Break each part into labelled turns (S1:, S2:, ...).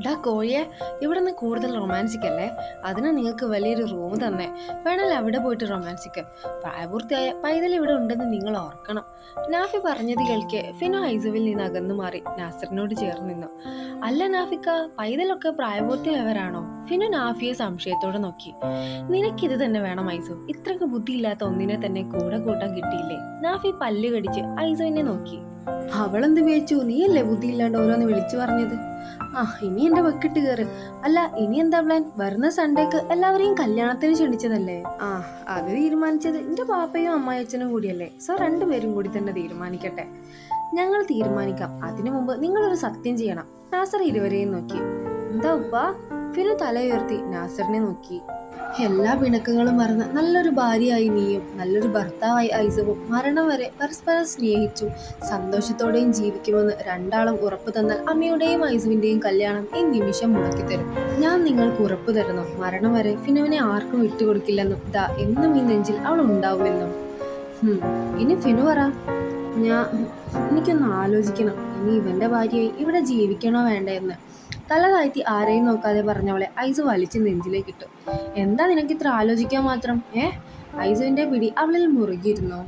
S1: ഡാ കോഴിയെ ഇവിടെ നിന്ന് കൂടുതൽ റൊമാൻസിക് അല്ലേ അതിന് നിങ്ങൾക്ക് വലിയൊരു റൂം തന്നെ. വേണമെങ്കിൽ അവിടെ പോയിട്ട് റൊമാൻസിക്ക്. പ്രായപൂർത്തിയായ പൈതൽ ഇവിടെ ഉണ്ടെന്ന് നിങ്ങൾ ഓർക്കണം. നാഫി പറഞ്ഞത് കേൾക്കെ ഫിനോ ഐസുവിൽ നിന്ന് അകന്നു മാറി നാസറിനോട് ചേർന്ന് നിന്നു. അല്ല നാഫിക്ക പൈതലൊക്കെ പ്രായപൂർത്തിയായവരാണോ? ഫിനു നാഫിയെ സംശയത്തോടെ നോക്കി. നിനക്കിത് തന്നെ വേണം ഐസു ഇത്രക്ക് ബുദ്ധിയില്ലാത്ത ഒന്നിനെ തന്നെ കൂടെ കൂട്ടാൻ കിട്ടിയില്ലേ? നാഫി പല്ല് കടിച്ച് ഐസുവിനെ നോക്കി. അവളെന്ത് വിചാരിച്ചു? നീയല്ലേ ബുദ്ധിയില്ലാണ്ട് ഓരോന്ന് വിളിച്ചു പറഞ്ഞത്? ആ ഇനി എന്റെ വെക്കിട്ട് കയറ് അല്ല ഇനി എന്താ പ്ലാൻ വരുന്ന സൺഡേക്ക് എല്ലാവരെയും കല്യാണത്തിന് ക്ഷണിച്ചതല്ലേ? ആ അത് തീരുമാനിച്ചത് എന്റെ പാപ്പയും അമ്മായച്ചനും കൂടിയല്ലേ. സോ രണ്ടുപേരും കൂടി തന്നെ തീരുമാനിക്കട്ടെ. ഞങ്ങൾ തീരുമാനിക്കാം. അതിനു മുമ്പ് നിങ്ങളൊരു സത്യം ചെയ്യണം. നാസർ ഇരുവരെയും നോക്കി. എന്താ ഉപ്പ? ഫിനു തലയുയർത്തി നാസറിനെ നോക്കി. എല്ലാ പിണക്കങ്ങളും മറന്ന് നല്ലൊരു ഭാര്യയായി നീയും നല്ലൊരു ഭർത്താവായി ഐസവും മരണം വരെ പരസ്പരം സ്നേഹിച്ചു സന്തോഷത്തോടെയും ജീവിക്കുമെന്ന് രണ്ടാളും ഉറപ്പ് തന്നാൽ അമ്മയുടെയും ഐസുവിന്റെയും കല്യാണം ഈ നിമിഷം മുടക്കിത്തരും ഞാൻ നിങ്ങൾക്ക് ഉറപ്പ് തരുന്നു. മരണം വരെ ഫിനുവിനെ ആർക്കും വിട്ടുകൊടുക്കില്ലെന്നും ദാ എന്നും ഈ നെഞ്ചിൽ അവൾ ഉണ്ടാവുമെന്നും. ഇനി ഫിനു പറ. ഞാൻ എനിക്കൊന്ന് ആലോചിക്കണം. ഇനി ഇവന്റെ ഭാര്യയായി ഇവിടെ ജീവിക്കണോ വേണ്ടെന്ന് തല താഴ്ത്തി ആരെയും നോക്കാതെ പറഞ്ഞവളെ ഐസു വലിച്ച് നെഞ്ചിലേക്ക് ഇട്ടു എന്താ നിനക്ക് ഇത്ര ആലോചിക്കാൻ മാത്രം? ഏ? ഐസുവിന്റെ പിടി അവളിൽ മുറുകിയിരുന്നു.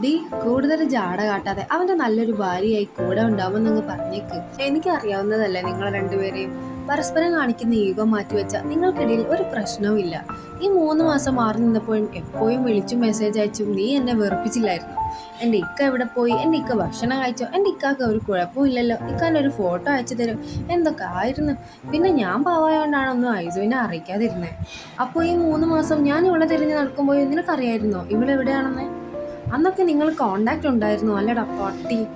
S1: ഡി കൂടുതൽ ജാട കാട്ടാതെ അവന്റെ നല്ലൊരു ഭാര്യയായി കൂടെ ഉണ്ടാവുമെന്നങ്ങ് പറഞ്ഞേക്ക്. എനിക്കറിയാവുന്നതല്ലേ നിങ്ങൾ രണ്ടുപേരെയും? പരസ്പരം കാണിക്കുന്ന ഈഗോ മാറ്റിവെച്ച നിങ്ങൾക്കിടയിൽ ഒരു പ്രശ്നവും ഇല്ല. ഈ മൂന്ന് മാസം മാറി നിന്നപ്പോഴും എപ്പോഴും വിളിച്ചും മെസ്സേജ് അയച്ചും നീ എന്നെ വെറുപ്പിച്ചില്ലായിരുന്നു? എന്റെ ഇക്ക എവിടെ പോയി? എന്റെ ഇക്ക ഭക്ഷണം കഴിച്ചോ? എന്റെ ഇക്കാക്ക് ഒരു കുഴപ്പമില്ലല്ലോ ഇല്ലല്ലോ. ഒരു ഫോട്ടോ അയച്ചു തരും. എന്തൊക്കെ ആയിരുന്നു? പിന്നെ ഞാൻ പാവായോണ്ടാണൊന്നും ഐസുവിനെ അറിയിക്കാതിരുന്നേ. അപ്പോൾ ഈ മൂന്ന് മാസം ഞാൻ ഇവിടെ തിരിഞ്ഞ് നടക്കുമ്പോൾ നിനക്കറിയായിരുന്നോ? ഇവിടെ എവിടെയാണെന്ന്? അന്നൊക്കെ നിങ്ങൾ കോണ്ടാക്റ്റ് ഉണ്ടായിരുന്നു? അല്ലടാ പൊട്ടി.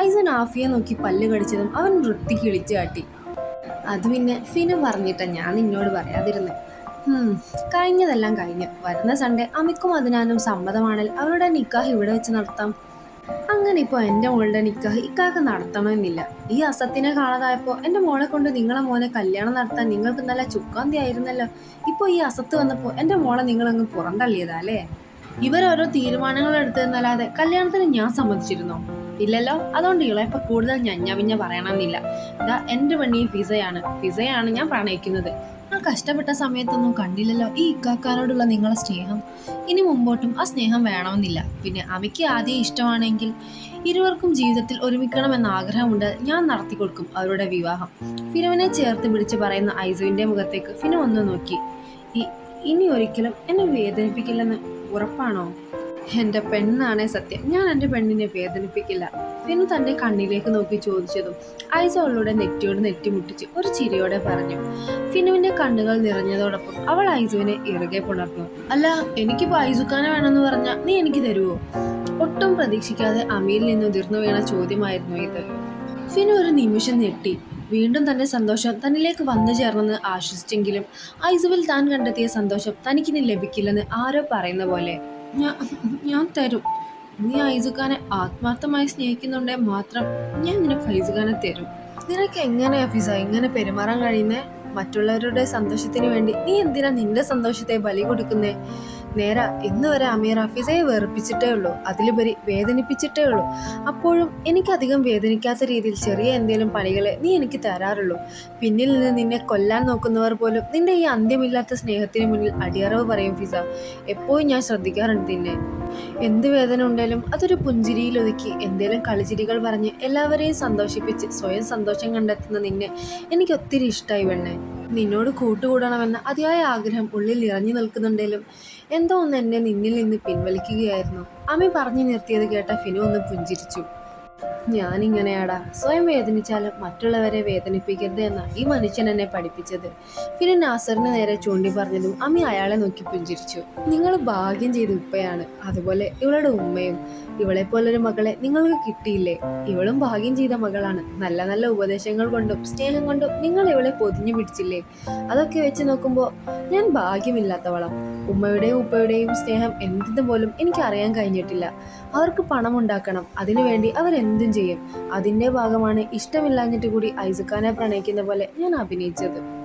S1: ഐസൻ ആഫിയെ നോക്കി പല്ല് കടിച്ചതും അവൻ വൃത്തിക്ക് ഇളിച്ചു കാട്ടി. അത് പിന്നെ ഫിനു പറഞ്ഞിട്ടാണ് ഞാൻ നിന്നോട് പറയാതിരുന്നത് കഴിഞ്ഞതെല്ലാം കഴിഞ്ഞു. വരുന്ന സൺഡേ അമിക്കും അതിനാനും സമ്മതമാണെങ്കിൽ അവരുടെ നിക്കാഹ് ഇവിടെ വെച്ച് നടത്താം. അങ്ങനെ ഇപ്പോൾ എന്റെ മോളുടെ നിക്കാഹ് ഇക്കാക്ക് നടത്തണമെന്നില്ല. ഈ അസത്തിനെ കാണാതായപ്പോൾ എന്റെ മോളെ കൊണ്ട് നിങ്ങളെ മോനെ കല്യാണം നടത്താൻ നിങ്ങൾക്ക് നല്ല ചുക്കാന്തി ആയിരുന്നല്ലോ. ഇപ്പോൾ ഈ അസത്ത് വന്നപ്പോൾ എന്റെ മോളെ നിങ്ങളങ്ങ് പുറന്തള്ളിയതാ അല്ലേ? ഇവരോരോ തീരുമാനങ്ങൾ എടുത്തതെന്നല്ലാതെ കല്യാണത്തിന് ഞാൻ സമ്മതിച്ചിരുന്നോ? ഇല്ലല്ലോ? അതുകൊണ്ട് ഇളയപ്പ കൂടുതൽ ഞഞ്ഞ പിഞ്ഞ പറയണമെന്നില്ല. ഇതാ എന്റെ പണി ഫിസയാണ്. ഫിസയാണ് ഞാൻ പ്രണയിക്കുന്നത്. ഞാൻ കഷ്ടപ്പെട്ട സമയത്തൊന്നും കണ്ടില്ലല്ലോ ഈ ഇക്കാക്കാരോടുള്ള നിങ്ങളെ സ്നേഹം. ഇനി മുമ്പോട്ടും ആ സ്നേഹം വേണമെന്നില്ല. പിന്നെ അമ്മയ്ക്ക് ആദ്യം ഇഷ്ടമാണെങ്കിൽ ഇരുവർക്കും ജീവിതത്തിൽ ഒരുമിക്കണമെന്ന ആഗ്രഹമുണ്ട് ഞാൻ നടത്തി കൊടുക്കും അവരുടെ വിവാഹം. ഫിനുവിനെ ചേർത്ത് പിടിച്ച് പറയുന്ന ഐസുവിന്റെ മുഖത്തേക്ക് ഫിനു ഒന്ന് നോക്കി. "ഇ- ഇനി ഒരിക്കലും എന്നെ വേദനിപ്പിക്കില്ലെന്ന് ഉറപ്പാണോ? എന്റെ പെണ്ണാണേ സത്യം. ഞാൻ എന്റെ പെണ്ണിനെ വേദനിപ്പിക്കില്ല. ഫിനു തന്റെ കണ്ണിലേക്ക് നോക്കി ചോദിച്ചതും ഐസ അവളുടെ നെറ്റിയോട് നെറ്റിമുട്ടിച്ച് ഒരു ചിരിയോടെ പറഞ്ഞു. ഫിനുവിന്റെ കണ്ണുകൾ നിറഞ്ഞതോടൊപ്പം അവൾ ഐസുവിനെ ഇറുകെ പുണർന്നു. അല്ല എനിക്കിപ്പോ ഐസുക്കാനെ വേണമെന്ന് പറഞ്ഞാൽ നീ എനിക്ക് തരുവോ? ഒട്ടും പ്രതീക്ഷിക്കാതെ അമീൽ നിന്ന് ഉതിർന്നു വീണ ചോദ്യമായിരുന്നു ഇത്. ഫിനു ഒരു നിമിഷം ഞെട്ടി. വീണ്ടും തന്റെ സന്തോഷം തന്നിലേക്ക് വന്നു ചേർന്നെന്ന് ആശ്വസിച്ചെങ്കിലും ഐസുവിൽ താൻ കണ്ടെത്തിയ സന്തോഷം തനിക്കിനി ലഭിക്കില്ലെന്ന് ആരോ പറയുന്ന പോലെ. "ഞാ- ഞാൻ തരും. നീ ഐസുഖാനെ ആത്മാർത്ഥമായി സ്നേഹിക്കുന്നുണ്ടേ മാത്രം ഞാൻ നിനക്ക് ഐസുഖാനെ തരും. നിനക്ക് എങ്ങനെ ഫിസ എങ്ങനെ പെരുമാറാൻ കഴിയുന്നേ? മറ്റുള്ളവരുടെ സന്തോഷത്തിന് വേണ്ടി നീ എന്തിനാ നിന്റെ സന്തോഷത്തെ ബലി കൊടുക്കുന്നേ? നേരാ ഇന്ന് വരെ അമീർ ഹഫീസയെ വെറുപ്പിച്ചിട്ടേ ഉള്ളൂ. അതിലുപരി വേദനിപ്പിച്ചിട്ടേ ഉള്ളൂ. അപ്പോഴും എനിക്കധികം വേദനിക്കാത്ത രീതിയിൽ ചെറിയ എന്തെങ്കിലും പണികളെ നീ എനിക്ക് തരാറുള്ളൂ. പിന്നിൽ നിന്ന് നിന്നെ കൊല്ലാൻ നോക്കുന്നവർ പോലും നിന്റെ ഈ അന്ത്യമില്ലാത്ത സ്നേഹത്തിന് മുന്നിൽ അടിയറവ് പറയും ഫിസ. എപ്പോഴും ഞാൻ ശ്രദ്ധിക്കാറുണ്ട് നിന്നെ. എന്ത് വേദന ഉണ്ടെങ്കിലും അതൊരു പുഞ്ചിരിയിൽ ഒതുക്കി എന്തേലും കളിച്ചിരികൾ പറഞ്ഞ് എല്ലാവരെയും സന്തോഷിപ്പിച്ച് സ്വയം സന്തോഷം കണ്ടെത്തുന്ന നിന്നെ എനിക്ക് ഒത്തിരി ഇഷ്ടമായി വെണ്ണേ നിന്നോട് കൂട്ടുകൂടണമെന്ന അതിയായ ആഗ്രഹം ഉള്ളിൽ ഇറങ്ങി നിൽക്കുന്നുണ്ടെങ്കിലും എന്തോ ഒന്ന് എന്നെ നിന്നിൽ നിന്ന് പിൻവലിക്കുകയായിരുന്നു. അമ്മ പറഞ്ഞു നിർത്തിയത് കേട്ട ഫിനു ഒന്ന് പുഞ്ചിരിച്ചു. ഞാനിങ്ങനെയാടാ. സ്വയം വേദനിച്ചാലും മറ്റുള്ളവരെ വേദനിപ്പിക്കരുത് എന്നാണ് ഈ മനുഷ്യൻ എന്നെ പഠിപ്പിച്ചത്. പിന്നെ നാസറിന് നേരെ ചൂണ്ടി പറഞ്ഞതും അമ്മി അയാളെ നോക്കി പുഞ്ചിരിച്ചു. നിങ്ങൾ ഭാഗ്യം ചെയ്ത ഉപ്പയാണ്. അതുപോലെ ഇവളുടെ ഉമ്മയും. ഇവളെ പോലൊരു മകളെ നിങ്ങൾക്ക് കിട്ടിയില്ലേ? ഇവളും ഭാഗ്യം ചെയ്ത മകളാണ്. നല്ല നല്ല ഉപദേശങ്ങൾ കൊണ്ടും സ്നേഹം കൊണ്ടും നിങ്ങൾ ഇവളെ പൊതിഞ്ഞു പിടിച്ചില്ലേ? അതൊക്കെ വെച്ച് നോക്കുമ്പോൾ ഞാൻ ഭാഗ്യമില്ലാത്തവളാണ് ഉമ്മയുടെയും ഉപ്പയുടെയും സ്നേഹം എന്തെന്ന് പോലും എനിക്ക് അറിയാൻ കഴിഞ്ഞിട്ടില്ല. അവർക്ക് പണം ഉണ്ടാക്കണം അതിനുവേണ്ടി അവരെന്തും ചെയ്യും. അതിന്റെ ഭാഗമാണ് ഇഷ്ടമില്ലാഞ്ഞിട്ട് കൂടി ഐസുഖാനെ പ്രണയിക്കുന്ന പോലെ ഞാൻ അഭിനയിച്ചത്.